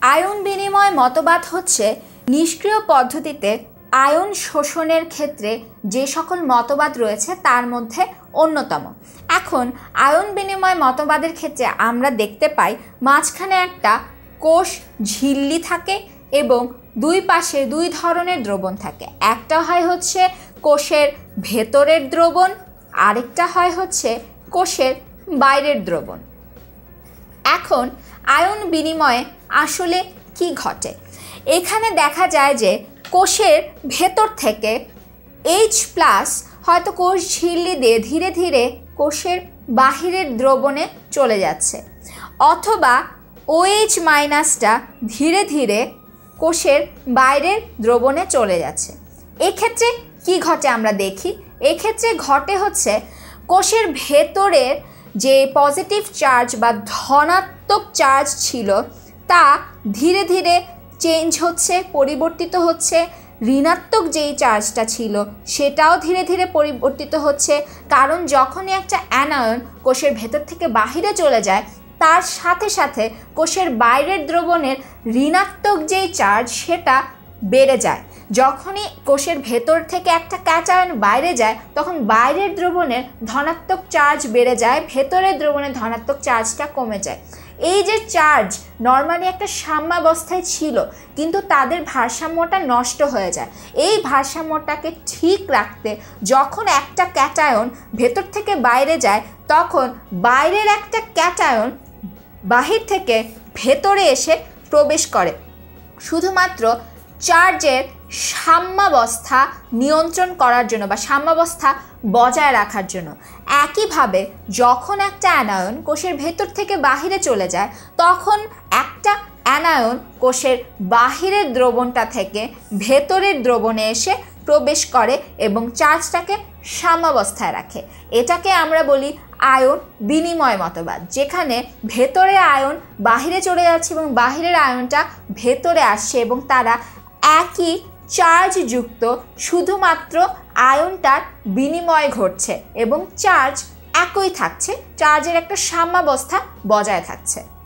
Ion বিনিময় মতবাদ হচ্ছে, নিষ্ক্রিয় পদ্ধতিতে আয়ন শোষণের ক্ষেত্রে যে সকল মতবাদ রয়েছে তার মধ্যে অন্যতম। এখন, আয়ন বিনিময় মতবাদের ক্ষেত্রে আমরা দেখতে পাই, মাঝখানে একটা কোষ ঝিল্লি থাকে এবং দুই পাশে দুই ধরনের দ্রবণ থাকে। একটা হয় হচ্ছে কোষের ভেতরের দ্রবণ, আরেকটা হয় হচ্ছে কোষের বাইরের দ্রবণ। এখন, আয়ন বিনিময়ে আসলে কি ঘটে? এখানে দেখা যায় যে কোষের ভেতর থেকে এইচ প্লাস হয়তো কোষ ঝিল্লি দিয়ে ধীরে ধীরে কোষের বাহিরের দ্রবণে চলে যাচ্ছে। অথবা ওএইচ মাইনাসটা ধীরে ধীরে কোষের বাইরের দ্রবণে চলে যাচ্ছে। এক্ষেত্রে কি ঘটে আমরা দেখি? এক্ষেত্রে ঘটে হচ্ছে কোষের ভেতরের যে পজিটিভ চার্জ বা ধনাত্মক চার্জ ছিল তা ধীরে ধীরে চেঞ্জ হচ্ছে, পরিবর্তিত হচ্ছে। ঋণাত্মক যেই চার্জটা ছিল, সেটাও ধীরে ধীরে পরিবর্তিত হচ্ছে। কারণ যখনই একটা অ্যানায়ন কোষের ভেতর থেকে বাহিরে চলে যায়, তার সাথে সাথে কোষের বাইরের দ্রবণের ঋণাত্মক যেই চার্জ সেটা বেড়ে যায়। যখনই কোষের ভেতর থেকে একটা ক্যাটায়ন বাইরে যায়, তখন বাইরের দ্রবণের ধনাত্মক চার্জ বেড়ে যায়, ভেতরের দ্রবণের ধনাত্মক চার্জটা কমে যায়। এই যে চার্জ নর্মালি একটা সাম্যাবস্থায় ছিল, কিন্তু তাদের ভারসাম্যটা নষ্ট হয়ে যায়। এই ভারসাম্যটাকে ঠিক রাখতে যখন একটা ক্যাটায়ন ভেতর থেকে বাইরে যায়, তখন বাইরের একটা ক্যাটায়ন বাহির থেকে ভেতরে এসে প্রবেশ করে। শুধুমাত্র চার্জের সাম্যাবস্থা নিয়ন্ত্রণ করার জন্য বা সাম্যাবস্থা বজায় রাখার জন্য। একইভাবে যখন একটা অ্যানায়ন কোষের ভেতর থেকে বাহিরে চলে যায়, তখন একটা অ্যানায়ন কোষের বাহিরের দ্রবণটা থেকে ভেতরের দ্রবণে এসে প্রবেশ করে এবং চার্জটাকে সাম্যাবস্থায় রাখে। এটাকে আমরা বলি আয়ন বিনিময় মতবাদ, যেখানে ভেতরে আয়ন বাহিরে চলে যাচ্ছে এবং বাহিরের আয়নটা ভেতরে আসছে এবং তারা একই চার্জযুক্ত শুধুমাত্র আয়নটার বিনিময় ঘটছে এবং চার্জ একই থাকছে, চার্জের একটা সাম্যাবস্থা বজায় থাকছে।